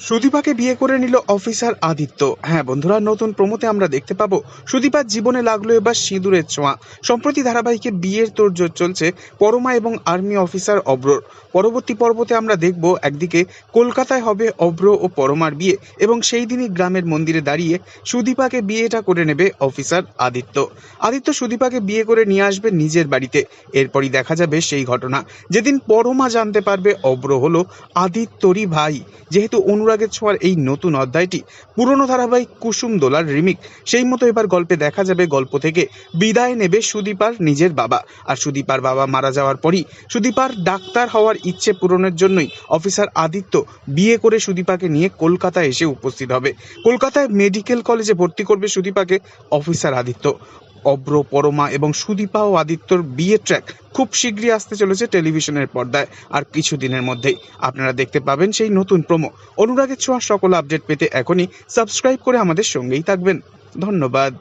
সুদীপাকে বিয়ে করে নিল অফিসার আদিত্য। হ্যাঁ বন্ধুরা, নতুন প্রমোতে আমরা দেখতে পাবো সুদীপার জীবনে লাগল এবার সিঁদুরের ছোঁয়া। সম্প্রতি ধারাবাহিকে বিয়ের তোড়জোড় চলছে পরমা এবং আর্মি অফিসার অব্রর। পরবর্তী পর্বতে আমরা দেখব একদিকে কলকাতায় হবে অব্র ও পরমার বিয়ে এবং সেই দিনই গ্রামের মন্দিরে দাঁড়িয়ে সুদীপাকে বিয়েটা করে নেবে অফিসার আদিত্য। আদিত্য সুদীপাকে বিয়ে করে নিয়ে আসবে নিজের বাড়িতে। এরপরই দেখা যাবে সেই ঘটনা। যেদিন পরমা জানতে পারবে অব্র হলো আদিত্যরই ভাই। যেহেতু অনুরাগের ছোঁয়ার এই নতুন অধ্যায়টি পুরনো ধারাবাহিক কুসুম দোলার রিমিক। সেই মতো এবার গল্পে দেখা যাবে গল্প থেকে বিদায় নেবে সুদীপার নিজের বাবা। আর সুদীপার বাবা মারা যাওয়ার পরই সুদীপার ডাক্তার হওয়ার ইচ্ছে পূরণের জন্যই অফিসার আদিত্য বিয়ে করে সুদীপাকে নিয়ে কলকাতায় এসে উপস্থিত হবে। কলকাতায় মেডিকেল কলেজে ভর্তি করবে সুদীপাকে অফিসার আদিত্য। অব্র পরমা এবং সুদীপা ও আদিত্যর বিয়ে ট্র্যাক খুব শীঘ্রই আসতে চলেছে টেলিভিশনের পর্দায়। আর কিছুদিনের মধ্যেই আপনারা দেখতে পাবেন সেই নতুন প্রোমো অনুরাগের ছোঁয়া সকল আপডেট পেতে এখনই সাবস্ক্রাইব করে আমাদের সঙ্গেই থাকবেন। ধন্যবাদ।